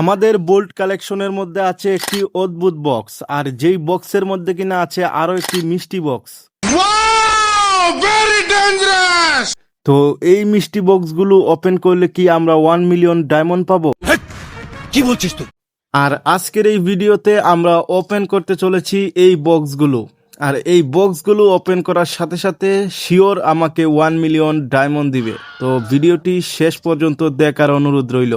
আমাদের বোল্ট কালেকশনের মধ্যে আছে একটি অদ্ভুত বক্স আর যেই বক্সের মধ্যে কিনা আছে আরও একটি মিষ্টি বক্স! তো এই মিষ্টি বক্সগুলো ওপেন করলে কি আমরা ওয়ান মিলিয়ন ডায়মন্ড পাবো? কি বলছিস তুই? আর আজকের এই ভিডিওতে আমরা ওপেন করতে চলেছি এই বক্সগুলো। আর এই বক্সগুলো ওপেন করার সাথে সাথে শিওর আমাকে ওয়ান মিলিয়ন ডায়মন্ড দিবে। তো ভিডিওটি শেষ পর্যন্ত দেখার অনুরোধ রইল।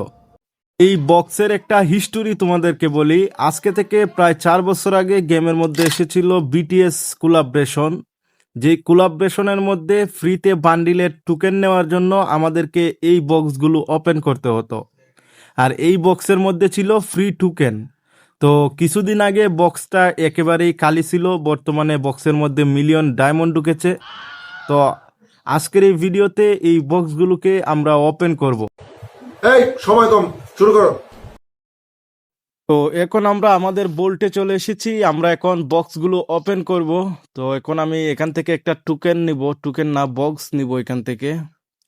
এই বক্সের একটা হিস্টোরি তোমাদেরকে বলি। আজকে থেকে প্রায় চার বছর আগে গেমের মধ্যে এসেছিল বিটিএস কোলাবরেশন যেই কোলাবরেশনের মধ্যে ফ্রিতে বান্ডিলের টোকেন নেওয়ার জন্য আমাদেরকে এই বক্সগুলো ওপেন করতে হতো। আর এই বক্সের মধ্যে ছিল ফ্রি টোকেন তো কিছুদিন আগে বক্সটা একেবারেই খালি ছিল। বর্তমানে বক্সের মধ্যে মিলিয়ন ডায়মন্ড ঢুকেছে। তো আজকের এই ভিডিওতে এই বক্সগুলোকে আমরা ওপেন করব। এই, সময় কম। শুরু করো। তো এখন আমরা আমাদের বোল্টে চলে এসেছি, আমরা এখন বক্সগুলো ওপেন করব। তো এখন আমি এখান থেকে একটা টুকেন নিব টুকেন না বক্স নিব এখান থেকে।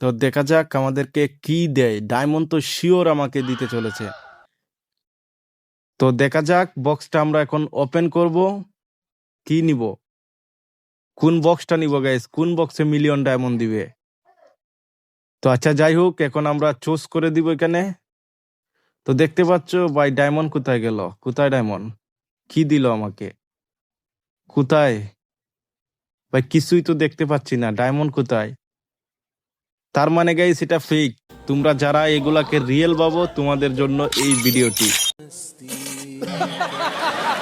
তো দেখা যাক আমাদেরকে কি দেয়। ডায়মন্ড তো শিওর আমাকে দিতে চলেছে। তো দেখা যাক বক্সটা আমরা এখন ওপেন করব, কি নিব? কোন বক্সটা নিব গাইস কোন বক্সে মিলিয়ন ডায়মন্ড দিবে? তো আচ্ছা যাই হোক, এখন আমরা চুজ করে দিব এখানে। তো দেখতে পাচ্ছ, ভাই ডায়মন্ড কোথায় গেল? কোথায় ডায়মন্ড কি দিল আমাকে? কোথায়? ভাই, কিছুই তো দেখতে পাচ্ছি না। ডায়মন্ড কোথায়? তার মানে গাই সেটা ফেক তোমরা যারা এগুলাকে রিয়েল ভাবো, তোমাদের জন্য এই ভিডিওটি